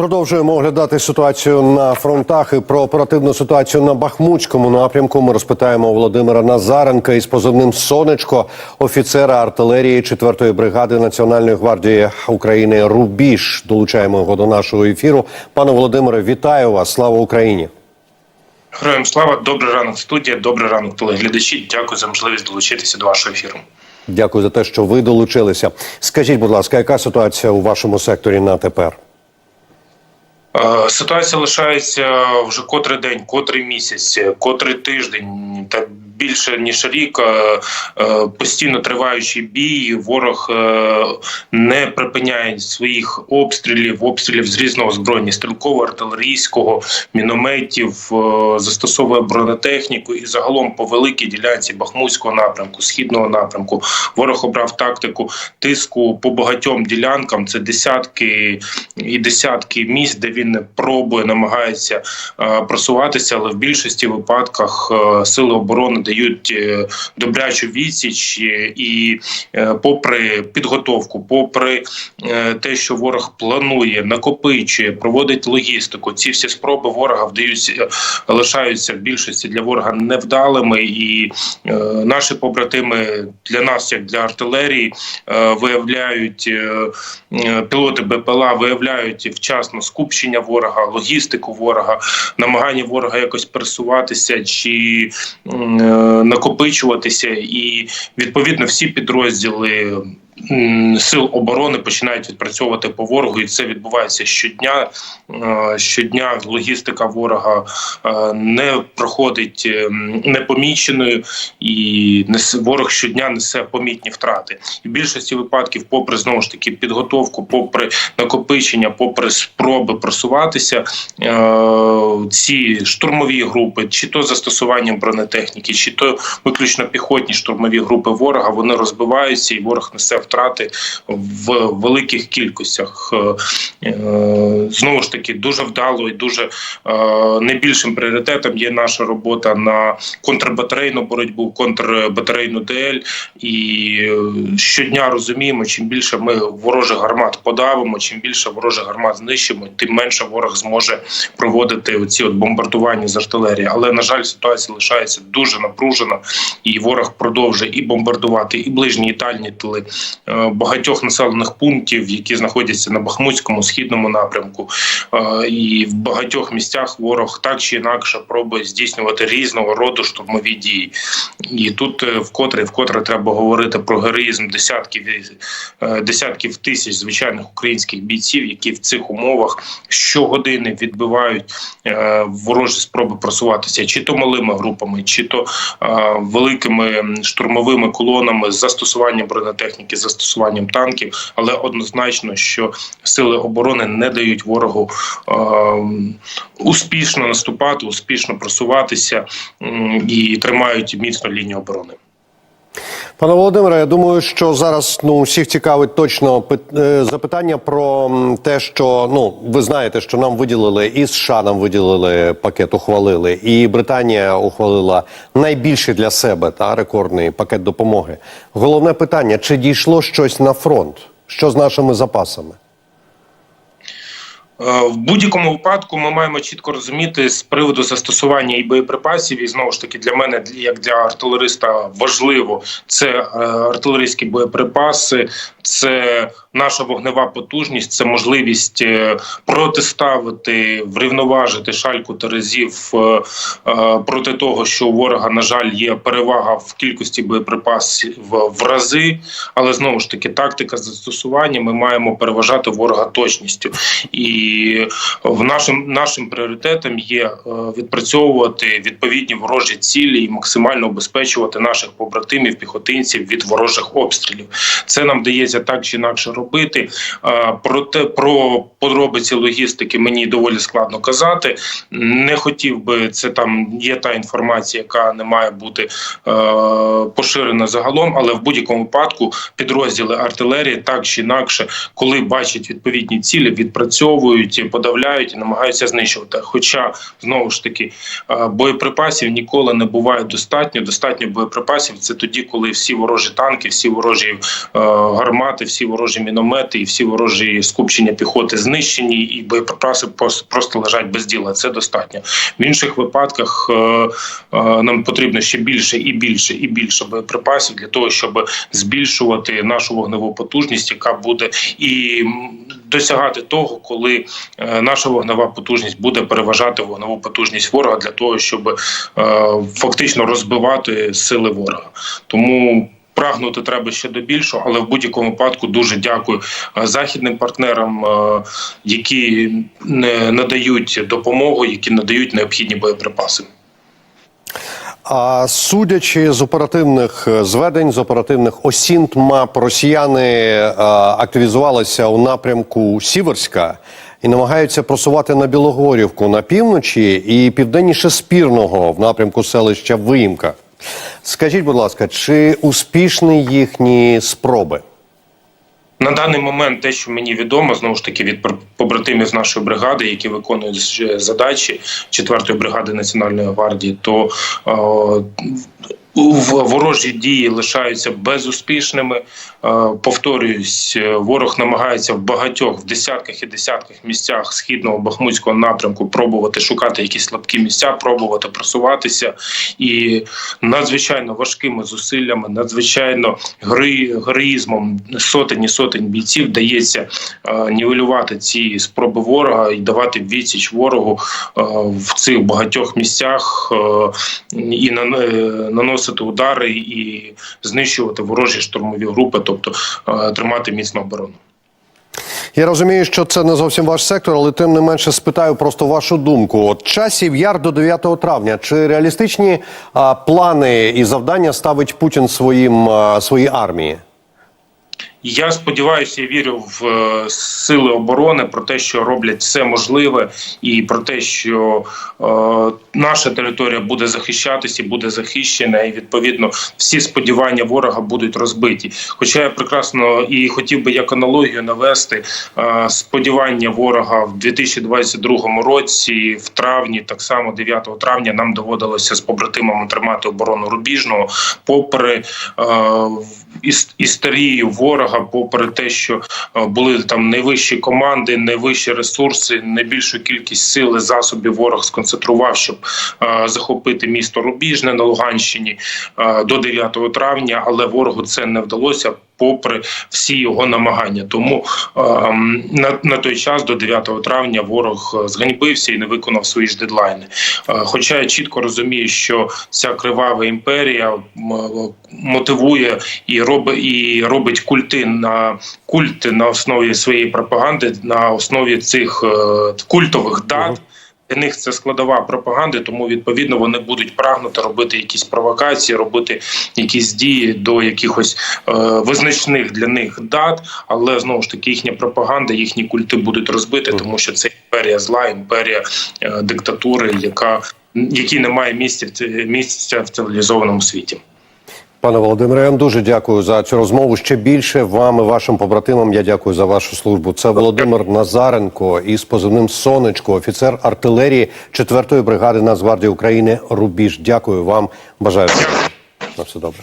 Продовжуємо оглядати ситуацію на фронтах і про оперативну ситуацію на Бахмутському напрямку. Ми розпитаємо Володимира Назаренка із позивним Сонечко, офіцера артилерії 4-ї бригади Національної гвардії України Рубіж. Долучаємо його до нашого ефіру. Пане Володимире, вітаю вас! Слава Україні! Героям слава, добрий ранок, студія, добрий ранок, телеглядачі. Дякую за можливість долучитися до вашого ефіру. Дякую за те, що ви долучилися. Скажіть, будь ласка, яка ситуація у вашому секторі на тепер? Е, Ситуація лишається вже котрий день, котрий місяць, котрий тиждень більше ніж рік. е, е, Постійно триваючий бій. Ворог е, не припиняє своїх обстрілів, обстрілів з різного озброєння стрілкового, артилерійського, мінометів, застосовує бронетехніку і загалом по великій ділянці Бахмутського напрямку, східного напрямку. Ворог обрав тактику тиску по багатьом ділянкам. Це десятки і десятки місць, де він пробує, намагається просуватися, але в більшості випадках сили оборони дають е, добрячу відсіч е, і, е, попри підготовку, попри те, що ворог планує, накопичує, проводить логістику, ці всі спроби ворога вдаються, лишаються в більшості для ворога невдалими, і наші побратими для нас, як для артилерії, виявляють пілоти БПЛА, виявляють вчасно скупчення ворога, логістику ворога, намагання ворога якось пересуватися чи накопичуватися, і відповідно всі підрозділи. Сил оборони починають відпрацьовувати по ворогу, і це відбувається щодня. Е, Щодня логістика ворога е, не проходить ем, непоміченою, і ворог щодня несе помітні втрати. І в більшості випадків, попри знову ж таки підготовку, попри накопичення, попри спроби просуватися, е, ці штурмові групи, чи то застосуванням бронетехніки, чи то виключно піхотні штурмові групи ворога, вони розбиваються, і ворог несе втрати в великих кількостях. Е, е, Знову ж таки, дуже вдало і дуже е, найбільшим пріоритетом є наша робота на контрбатарейну боротьбу, контрбатарейну ДЛ. І щодня розуміємо, чим більше ми ворожих гармат подавимо, чим більше ворожих гармат знищимо, тим менше ворог зможе проводити оці от бомбардування з артилерії. Але на жаль, ситуація лишається дуже напружена, і ворог продовжує і бомбардувати, і ближні і дальні тили багатьох населених пунктів, які знаходяться на Бахмутському східному напрямку. Е, І в багатьох місцях ворог так чи інакше пробує здійснювати різного роду штурмові дії. І тут е, вкотре вкотре треба говорити про героїзм десятків е, десятків тисяч звичайних українських бійців, які в цих умовах щогодини відбивають е, ворожі спроби просуватися, чи то малими групами, чи то е, великими штурмовими колонами з застосуванням бронетехніки, з застосуванням танків, але однозначно, що сили оборони не дають ворогу е, успішно наступати, успішно просуватися і тримають міцно лінію оборони. Пане Володимире, я думаю, що зараз ну всіх цікавить точно е, запитання про те, що ну ви знаєте, що нам виділили і США нам виділили пакет, ухвалили, і Британія ухвалила найбільший для себе та рекордний пакет допомоги. Головне питання: чи дійшло щось на фронт? Що з нашими запасами? Е, В будь-якому випадку ми маємо чітко розуміти з приводу застосування і боєприпасів, і знову ж таки для мене, як для артилериста, важливо це е, артилерійські боєприпаси, це наша вогнева потужність, це можливість е, протиставити, врівноважити шальку терезів проти того, що у ворога, на жаль, є перевага в кількості боєприпасів в рази, але знову ж таки тактика застосування ми маємо переважати ворога точністю. І в нашим нашим пріоритетом є е, відпрацьовувати відповідні ворожі цілі і максимально обезпечувати наших побратимів, піхотинців від ворожих обстрілів. Це нам дається так чи інакше робити. Е, Проте про подробиці логістики мені доволі складно казати. Не хотів би це там. Є та інформація, яка не має бути е, поширена загалом, але в будь-якому випадку підрозділи артилерії так чи інакше, коли бачать відповідні цілі, відпрацьовують атакують, подавляють і намагаються знищувати. Хоча знову ж таки е, боєприпасів ніколи не буває достатньо. Достатньо боєприпасів це тоді, коли всі ворожі танки, всі ворожі е, гармати, всі ворожі міномети і всі ворожі скупчення піхоти знищені, і боєприпаси просто лежать без діла. Це достатньо. В інших випадках е, нам потрібно ще більше і більше і більше боєприпасів для того, щоб збільшувати нашу вогневу потужність, яка буде і досягати того, коли е, наша вогнева потужність буде переважати вогневу потужність ворога для того, щоб е, фактично розбивати сили ворога. Тому. Прагнути треба ще до більшого, але в будь-якому випадку дуже дякую е, західним партнерам, які надають допомогу, які надають необхідні боєприпаси. А судячи з оперативних е, зведень, з оперативних осінт мап, росіяни е, активізувалися у напрямку Сіверська і намагаються просувати на Білогорівку на півночі і південніше спірного в напрямку селища Виїмка. Скажіть, будь ласка, чи успішні їхні спроби? На даний момент те, що мені відомо, знову ж таки від побратимів з нашої бригади, які виконують задачі 4-ї бригади Національної гвардії, то е, ворожі дії лишаються безуспішними. Е, Повторююсь, е, ворог намагається в багатьох, в десятках і десятках місцях східного бахмутського напрямку пробувати шукати якісь слабкі місця, пробувати просуватися і надзвичайно важкими зусиллями, надзвичайно героїзмом сотень і сотень бійців вдається е, нівелювати ці спроби ворога і давати відсіч ворогу в цих багатьох місцях і на, е, наносити удари і знищувати ворожі штурмові групи, тобто е, тримати міцну оборону. Я розумію, що це не зовсім ваш сектор, але тим не менше спитаю просто вашу думку. От часів яр до 9 травня. Чи реалістичні а, плани і завдання ставить Путін своїм а, своїй армії? Я сподіваюся, вірю в е, сили оборони про те, що роблять все можливе, і про те, що е, наша територія буде захищатися, буде захищена, і відповідно всі сподівання ворога будуть розбиті. Хоча я прекрасно і хотів би як аналогію навести е, сподівання ворога в 2022 році, в травні, так само 9 травня, нам доводилося з побратимами тримати оборону рубіжного, попри е, іс- ворога, попри те, що е, були там найвищі команди, найвищі ресурси, найбільшу кількість сил і засобів ворог сконцентрував, щоб е, захопити місто Рубіжне на Луганщині е, до 9 травня, але ворогу це не вдалося. Попри всі його намагання, тому е, на, на той час до 9 травня ворог е, зганьбився і не виконав свої ж дедлайни. Е, Хоча я чітко розумію, що ця кривава імперія мотивує і робить і робить культи на культи на основі своєї пропаганди, на основі цих е, культових дат. Для них це складова пропаганди, тому відповідно вони будуть прагнути робити якісь провокації, робити якісь дії до якихось е, визначних для них дат. Але знову ж таки їхня пропаганда, їхні культи будуть розбиті, тому що це імперія зла, імперія е, диктатури, яка місця в ці- місця в цивілізованому світі. Пане Володимире, я вам дуже дякую за цю розмову. Ще більше вам і вашим побратимам. Я дякую за вашу службу. Це Володимир Назаренко із позивним Сонечко, офіцер артилерії 4-ї бригади Нацгвардії України. Рубіж. Дякую вам. Бажаю. На все добре.